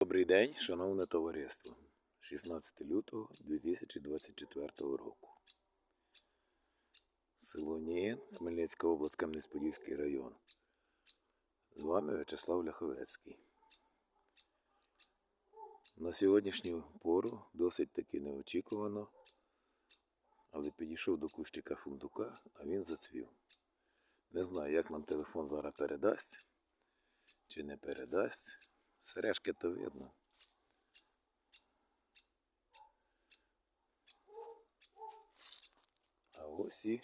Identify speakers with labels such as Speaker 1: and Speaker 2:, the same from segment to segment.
Speaker 1: Добрий день, шановне товариство. 16 лютого 2024 року. Село Нієн, Хмельницька область, Кам'янець-Подільський район. З вами В'ячеслав Ляховецький. На сьогоднішню пору досить таки неочікувано, але підійшов до кущика фундука, а він зацвів. Не знаю, як нам телефон зараз передасть чи не передасть. Сережки то видно. А ось і.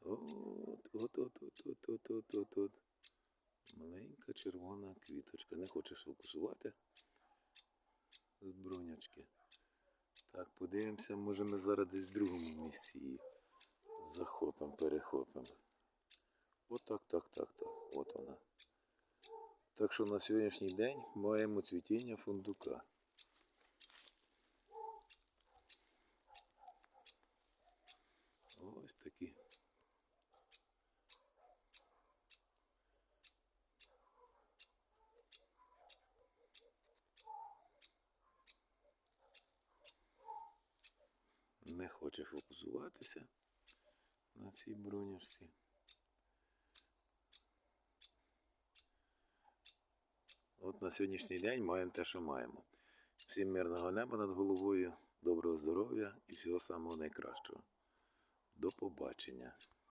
Speaker 1: От-от-от-от-от-от-от-от. Маленька червона квіточка. Не хоче сфокусувати з бронячки. Так, подивимося, може ми зараз десь в другому місці її захопимо, перехопимо. Отак, так, так, так. От вона. Так що на сьогоднішній день маємо цвітіння фундука. Ось такі. Не хоче фокусуватися на цій броняшці. На сьогоднішній день маємо те, що маємо. Всім мирного неба над головою, доброго здоров'я і всього самого найкращого. До побачення.